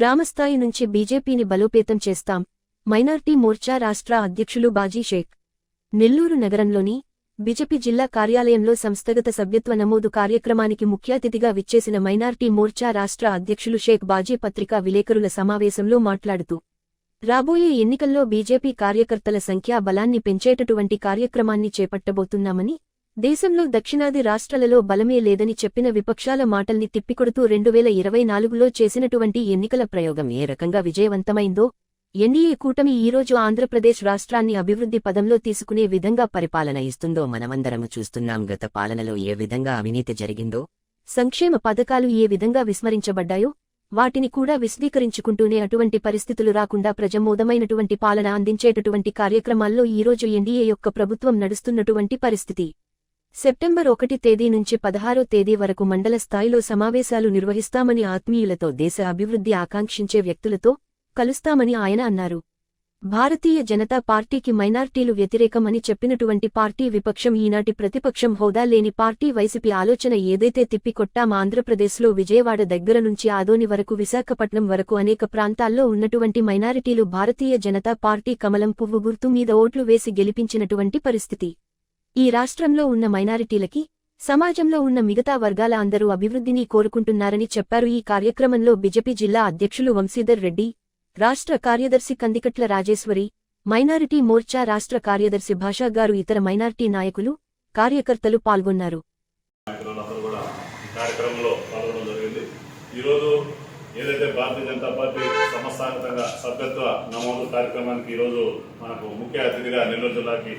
గ్రామస్థాయి నుంచి బీజేపీని బలోపేతం చేస్తాం. మైనార్టీ మోర్చా రాష్ట్ర అధ్యక్షులు బాజీ షేక్. నెల్లూరు నగరంలోని బీజేపీ జిల్లా కార్యాలయంలో సంస్థగత సభ్యత్వ నమోదు కార్యక్రమానికి ముఖ్య అతిథిగా విచ్చేసిన మైనార్టీ మోర్చా రాష్ట్ర అధ్యక్షులు షేక్ బాజీ పత్రికా విలేకరుల సమావేశంలో మాట్లాడుతూ రాబోయే ఎన్నికల్లో బీజేపీ కార్యకర్తల సంఖ్యా బలాన్ని పెంచేటటువంటి కార్యక్రమాన్ని చేపట్టబోతున్నామని దేశంలో దక్షిణాది రాష్ట్రాలలో బలమే లేదని చెప్పిన విపక్షాల మాటల్ని తిప్పికొడుతూ రెండువేల ఇరవై నాలుగులో చేసినటువంటి ఎన్నికల ప్రయోగం ఏ రకంగా విజయవంతమైందో ఎన్డీఏ కూటమి ఈరోజు ఆంధ్రప్రదేశ్ రాష్ట్రాన్ని అభివృద్ధి పదంలో తీసుకునే విధంగా పరిపాలన ఇస్తుందో మనమందరము చూస్తున్నాం. గత పాలనలో ఏ విధంగా అవినీతి జరిగిందో సంక్షేమ పథకాలు ఏ విధంగా విస్మరించబడ్డాయో వాటిని కూడా విశదీకరించుకుంటూనే అటువంటి పరిస్థితులు రాకుండా ప్రజమోదమైనటువంటి పాలన అందించేటటువంటి కార్యక్రమాల్లో ఈరోజు ఎన్డీఏ యొక్క ప్రభుత్వం నడుస్తున్నటువంటి పరిస్థితి. సెప్టెంబర్ ఒకటి తేదీ నుంచి పదహారో తేదీ వరకు మండల స్థాయిలో సమావేశాలు నిర్వహిస్తామని ఆత్మీయులతో దేశ అభివృద్ధి ఆకాంక్షించే వ్యక్తులతో కలుస్తామని ఆయన అన్నారు. భారతీయ జనతా పార్టీకి మైనార్టీలు వ్యతిరేకమని చెప్పినటువంటి పార్టీ విపక్షం ఈనాటి ప్రతిపక్షం హోదా లేని పార్టీ వైసీపీ ఆలోచన ఏదైతే తిప్పికొట్టాం ఆంధ్రప్రదేశ్లో విజయవాడ దగ్గర నుంచి ఆదోని వరకు విశాఖపట్నం వరకు అనేక ప్రాంతాల్లో ఉన్నటువంటి మైనారిటీలు భారతీయ జనతా పార్టీ కమలం పువ్వు గుర్తు మీద ఓట్లు వేసి గెలిపించినటువంటి పరిస్థితి. ఈ రాష్ట్రంలో ఉన్న మైనారిటీలకి సమాజంలో ఉన్న మిగతా వర్గాల అందరూ అభివృద్ధిని కోరుకుంటున్నారని చెప్పారు. ఈ కార్యక్రమంలో బిజెపి జిల్లా అధ్యక్షులు వంశీధర్ రెడ్డి రాష్ట్ర కార్యదర్శి కందికట్ల రాజేశ్వరి మైనారిటీ మోర్చా రాష్ట్ర కార్యదర్శి భాషా గారు ఇతర మైనారిటీ నాయకులు కార్యకర్తలు పాల్గొన్నారు. ఈరోజు ఏదైతే భారతీయ జనతా పార్టీ సంస్థాగతంగా సభ్యత్వ నమోదు కార్యక్రమానికి ఈరోజు మనకు ముఖ్య అతిథిగా నెల్లూరు జిల్లాకి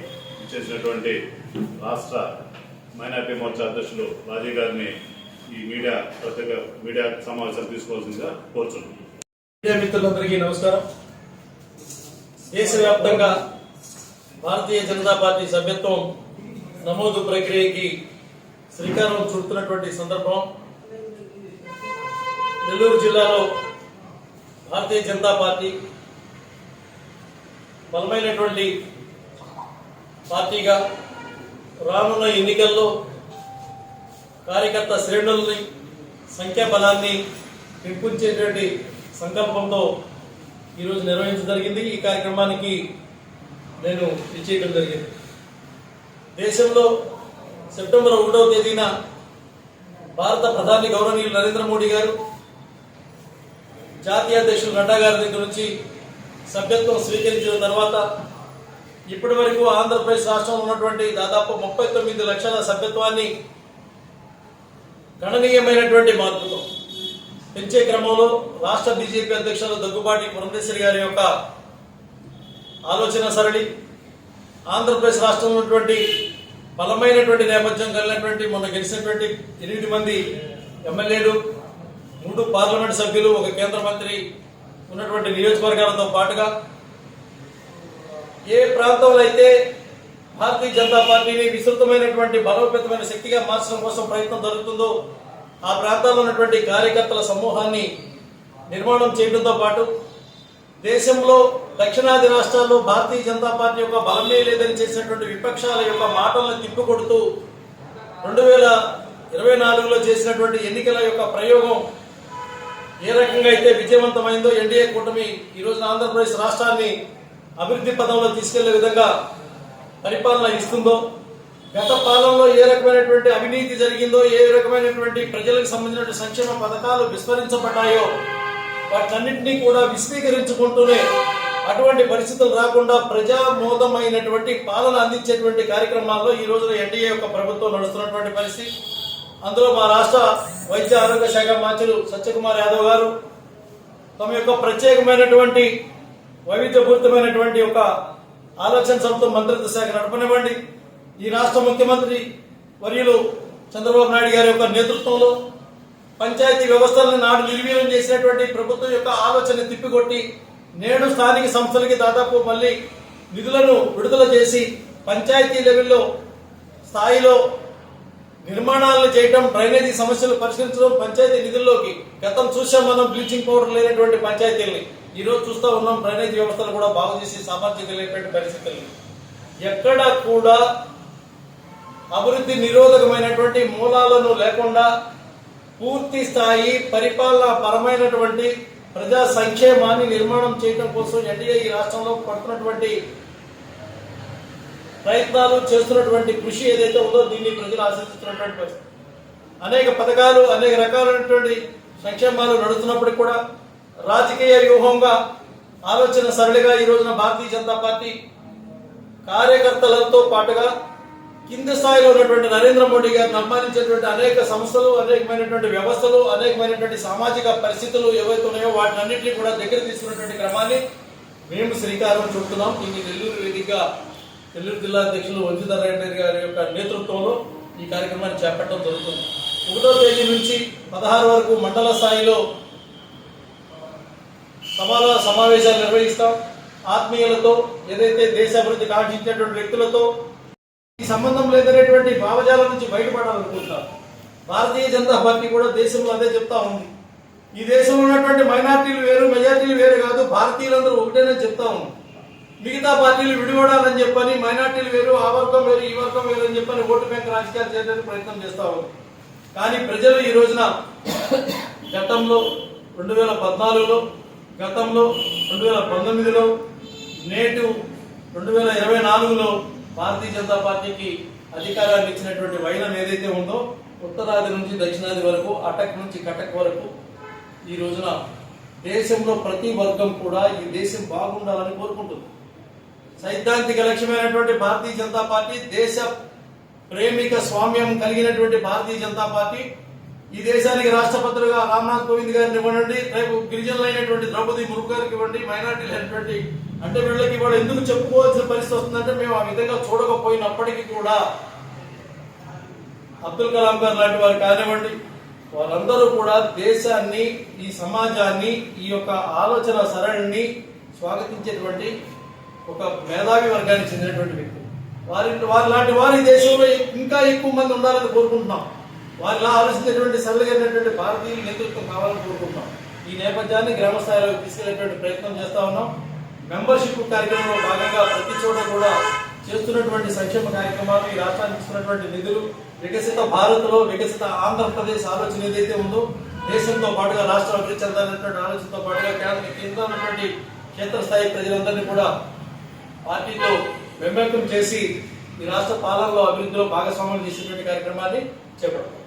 ఇచ్చేసినటువంటి రాష్ట్ర మైనార్టీ మోర్చా అధ్యక్షులు రాజీ గారిని ఈ మీడియా ప్రత్యేక మీడియా సమావేశం తీసుకోవాల్సిందిగా కోరుచున్నాం. మీడియా మిత్రులందరికీ నమస్కారం. దేశవ్యాప్తంగా భారతీయ జనతా పార్టీ సభ్యత్వం నమోదు ప్రక్రియకి శ్రీకారం చుడుతున్నటువంటి సందర్భం. నెల్లూరు జిల్లాలో భారతీయ జనతా పార్టీ బలమైనటువంటి పార్టీగా రానున్న ఎన్నికల్లో కార్యకర్త శ్రేణుల్ని సంఖ్యాబలాన్ని పెంపుంచేటువంటి సంకల్పంతో ఈరోజు నిర్వహించడం జరిగింది. ఈ కార్యక్రమానికి నేను ఇచ్చేయడం జరిగింది. దేశంలో సెప్టెంబర్ ఒకటవ తేదీన భారత ప్రధాని గౌరవనీయులు నరేంద్ర మోడీ గారు జాతీయ అధ్యక్షులు నడ్డా గారి దగ్గర నుంచి సభ్యత్వం స్వీకరించిన తర్వాత ఇప్పటి వరకు ఆంధ్రప్రదేశ్ రాష్ట్రంలో ఉన్నటువంటి దాదాపు ముప్పై తొమ్మిది లక్షల సభ్యత్వాన్ని గణనీయమైనటువంటి మార్పుతో పెంచే క్రమంలో రాష్ట్ర బీజేపీ అధ్యక్షులు దగ్గుబాటి పురంధేశ్వరి గారి యొక్క ఆలోచన సరళి ఆంధ్రప్రదేశ్ రాష్ట్రంలో ఉన్నటువంటి బలమైనటువంటి నేపథ్యం కలిగినటువంటి మొన్న గెలిచినటువంటి ఎనిమిది మంది ఎమ్మెల్యేలు మూడు పార్లమెంట్ సభ్యులు ఒక కేంద్ర మంత్రి ఉన్నటువంటి నియోజకవర్గాలతో పాటుగా ఏ ప్రాంతంలో అయితే భారతీయ జనతా పార్టీని విస్తృతమైనటువంటి బలోపేతమైన శక్తిగా మార్చడం కోసం ప్రయత్నం జరుగుతుందో ఆ ప్రాంతాల్లో ఉన్నటువంటి కార్యకర్తల సమూహాన్ని నిర్మాణం చేయడంతో పాటు దేశంలో దక్షిణాది రాష్ట్రాల్లో భారతీయ జనతా పార్టీ యొక్క బలమే లేదని చేసినటువంటి విపక్షాల యొక్క మాటలను తిప్పికొడుతూ రెండు వేల ఇరవై నాలుగులో చేసినటువంటి ఎన్నికల యొక్క ప్రయోగం ఏ రకంగా అయితే విజయవంతమైందో ఎన్డీఏ కూటమి ఈ రోజున ఆంధ్రప్రదేశ్ రాష్ట్రాన్ని అభివృద్ధి పదంలో తీసుకెళ్ళే విధంగా పరిపాలన ఇస్తుందో గత పాలనలో ఏ రకమైనటువంటి అవినీతి జరిగిందో ఏ రకమైనటువంటి ప్రజలకు సంబంధించిన సంక్షేమ పథకాలు విస్మరించబడ్డాయో వాటన్నింటినీ కూడా విశదీకరించుకుంటూనే అటువంటి పరిస్థితులు రాకుండా ప్రజామోదమైనటువంటి పాలన అందించేటువంటి కార్యక్రమాల్లో ఈ రోజున ఎన్డీఏ యొక్క ప్రభుత్వం నడుస్తున్నటువంటి పరిస్థితి. అందులో మా రాష్ట్ర వైద్య ఆరోగ్య శాఖ మంత్రులు సత్యకుమార్ యాదవ్ గారు తమ యొక్క ప్రత్యేకమైనటువంటి వైవిధ్యపూరితమైనటువంటి ఒక ఆలోచన సభతో మంత్రిత్వ శాఖ నడపనివ్వండి. ఈ రాష్ట్ర ముఖ్యమంత్రి వర్యులు చంద్రబాబు నాయుడు గారి యొక్క నేతృత్వంలో పంచాయతీ వ్యవస్థలను నాడు నిర్వీర్యం చేసినటువంటి ప్రభుత్వం యొక్క ఆలోచన తిప్పికొట్టి నేడు స్థానిక సంస్థలకి దాదాపు మళ్ళీ నిధులను విడుదల చేసి పంచాయతీ లెవెల్లో స్థాయిలో నిర్మాణాలను చేయటం డ్రైనేజీ సమస్యలు పరిష్కరించడం పంచాయతీ నిధుల్లోకి గతం చూసాం మనం బ్లీచింగ్ పౌడర్ లేనటువంటి పంచాయతీల్ని. ఈ రోజు ఉన్నాం డ్రైనేజ్ వ్యవస్థలు కూడా బాగు చేసి సామర్థ్యం పరిస్థితులు. ఎక్కడ కూడా అభివృద్ధి నిరోధకమైనటువంటి మూలాలను లేకుండా పూర్తి స్థాయి పరిపాలన పరమైనటువంటి ప్రజా సంక్షేమాన్ని నిర్మాణం చేయడం కోసం ఎన్డీఏ ఈ రాష్ట్రంలో పడుతున్నటువంటి ప్రయత్నాలు చేస్తున్నటువంటి కృషి ఏదైతే ఉందో దీన్ని ప్రజలు ఆశిస్తున్నటువంటి పరిస్థితి. అనేక పథకాలు అనేక రకాలైనటువంటి సంక్షేమాలు నడుస్తున్నప్పటికీ కూడా రాజకీయ వ్యూహంగా ఆలోచన సరళిగా ఈ రోజున భారతీయ జనతా పార్టీ కార్యకర్తలతో పాటుగా కింది స్థాయిలో ఉన్నటువంటి నరేంద్ర మోడీ గారిని అభిమానించేటువంటి అనేక సంస్థలు అనేకమైనటువంటి వ్యవస్థలు అనేకమైనటువంటి సామాజిక పరిస్థితులు ఏవైతే ఉన్నాయో వాటినన్నింటినీ కూడా దగ్గర తీసుకున్నటువంటి క్రమాన్ని మేము శ్రీకారం చుడుతున్నాం ఇది నెల్లూరు వేదికగా నెల్లూరు జిల్లా అధ్యక్షులు వంశీధర్ గారి యొక్క నేతృత్వంలో ఈ కార్యక్రమాన్ని చేపట్టడం జరుగుతుంది. ఒకటో తేదీ నుంచి పదహారు వరకు మండల స్థాయిలో సమాల సమావేశాలు నిర్వహిస్తాం. ఆత్మీయులతో ఏదైతే దేశ అభివృద్ధి కాంక్షించేటువంటి వ్యక్తులతో ఈ సంబంధం లేదనేటువంటి భావజాలం నుంచి బయటపడాలనుకుంటున్నాం. భారతీయ జనతా పార్టీ కూడా దేశంలో అదే చెప్తా ఉంది. ఈ దేశంలో ఉన్నటువంటి మైనార్టీలు వేరు మెజార్టీలు వేరు కాదు భారతీయులందరూ ఒకటేనే చెప్తా ఉంది. మిగతా పార్టీలు విడిపడాలని చెప్పని మైనార్టీలు వేరు ఆ వర్గం వేరు ఈ వర్గం వేరు అని చెప్పని ఓటు బ్యాంక్ రాజకీయాలు చేయడానికి ప్రయత్నం చేస్తా ఉంది. కానీ ప్రజలు ఈ రోజున గతంలో రెండు వేల పద్నాలుగులో గతంలో రెండు వేల పంతొమ్మిదిలో నేటు రెండు వేల ఇరవై నాలుగులో భారతీయ జనతా పార్టీకి అధికారాన్ని ఇచ్చినటువంటి వైనం ఏదైతే ఉందో ఉత్తరాది నుంచి దక్షిణాది వరకు అటక్ నుంచి కటక్ వరకు ఈ రోజున దేశంలో ప్రతి వర్గం కూడా ఈ దేశం బాగుండాలని కోరుకుంటుంది. సైద్ధాంతిక లక్ష్యమైనటువంటి భారతీయ జనతా పార్టీ దేశ ప్రేమిక స్వామ్యం కలిగినటువంటి భారతీయ జనతా పార్టీ ఈ దేశానికి రాష్ట్రపతులుగా రామ్నాథ్ కోవింద్ గారిని ఇవ్వండి రేపు గిరిజనులైనటువంటి ద్రౌపది ముర్ము గారికి ఇవ్వండి మైనార్టీలు అయినటువంటి అంటే వీళ్ళకి ఇవాళ ఎందుకు చెప్పుకోవాల్సిన పరిస్థితి వస్తుందంటే మేము ఆ విధంగా చూడకపోయినప్పటికీ కూడా అబ్దుల్ కలాం గారు లాంటి వారు కానివ్వండి వారందరూ కూడా దేశాన్ని ఈ సమాజాన్ని ఈ యొక్క ఆలోచన సరళిని స్వాగతించేటువంటి ఒక మేధావి వర్గానికి చెందినటువంటి వ్యక్తి. వారి వారి లాంటి వారి ఈ దేశంలో ఇంకా ఎక్కువ మంది ఉండాలని కోరుకుంటున్నాం. వారిలా ఆలోచించేటువంటి సరళమైనటువంటి భారతీయ నేతృత్వం కావాలని కోరుకుంటున్నాం. ఈ నేపథ్యాన్ని గ్రామ స్థాయిలో తీసుకెళ్ళేటువంటి ప్రయత్నం చేస్తా ఉన్నాం. మెంబర్షిప్ కార్యక్రమంలో భాగంగా ప్రతి చోట కూడా చేస్తున్నటువంటి సంక్షేమ కార్యక్రమాలు ఈ రాష్ట్రానికి ఇస్తున్నటువంటి నిధులు వికసిత భారత్లో వికసిత ఆంధ్రప్రదేశ్ ఆలోచన ఏదైతే ఉందో దేశంతో పాటుగా రాష్ట్రం అభివృద్ధి చెందాలనేటువంటి ఆలోచనతో పాటుగా కేంద్ర కేంద్రమైనటువంటి ఉన్నటువంటి క్షేత్రస్థాయి ప్రజలందరినీ కూడా పార్టీతో మెమ్మకం చేసి ఈ రాష్ట్ర పాలనలో అభివృద్ధిలో భాగస్వామ్యం చేసేటువంటి కార్యక్రమాన్ని చేపడతాం.